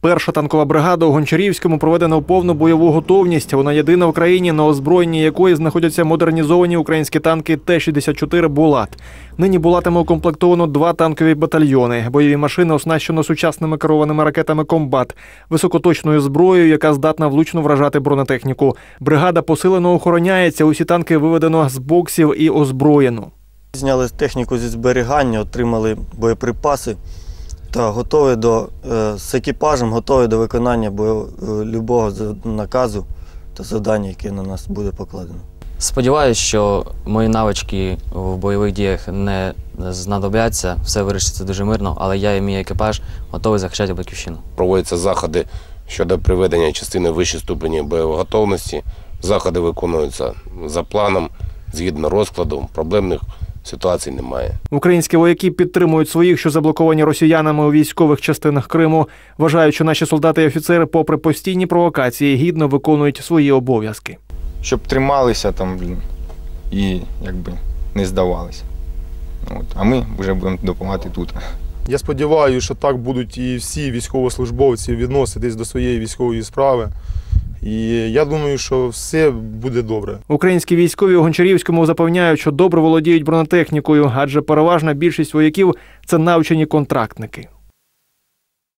Перша танкова бригада у Гончарівському проведена в повну бойову готовність. Вона єдина в країні, на озброєнні якої знаходяться модернізовані українські танки Т-64 Булат. Нині Булатами укомплектовано два танкові батальйони. Бойові машини оснащено сучасними керованими ракетами Комбат, високоточною зброєю, яка здатна влучно вражати бронетехніку. Бригада посилено охороняється. Усі танки виведено з боксів і озброєно. Зняли техніку зі зберігання, отримали боєприпаси та готові до, е, з екіпажем готові до виконання бою, е, любого наказу та завдання, яке на нас буде покладено. Сподіваюсь, що мої навички в бойових діях не знадобляться, все вирішиться дуже мирно, але я і мій екіпаж готові захищати батьківщину. проводяться заходи щодо приведення частини вищої ступені бойової готовності. Заходи виконуються за планом, згідно розкладу. Проблемних ситуацій немає. Українські вояки підтримують своїх, що заблоковані росіянами у військових частинах Криму. Вважають, що наші солдати і офіцери, попри постійні провокації, гідно виконують свої обов'язки. щоб трималися там блін, і якби не здавалися. От. А ми вже будемо допомагати тут. Я сподіваюся, що так будуть і всі військовослужбовці відноситись до своєї військової справи. І я думаю, що все буде добре. Українські військові у Гончарівському запевняють, що добре володіють бронетехнікою, адже переважна більшість вояків це навчені контрактники.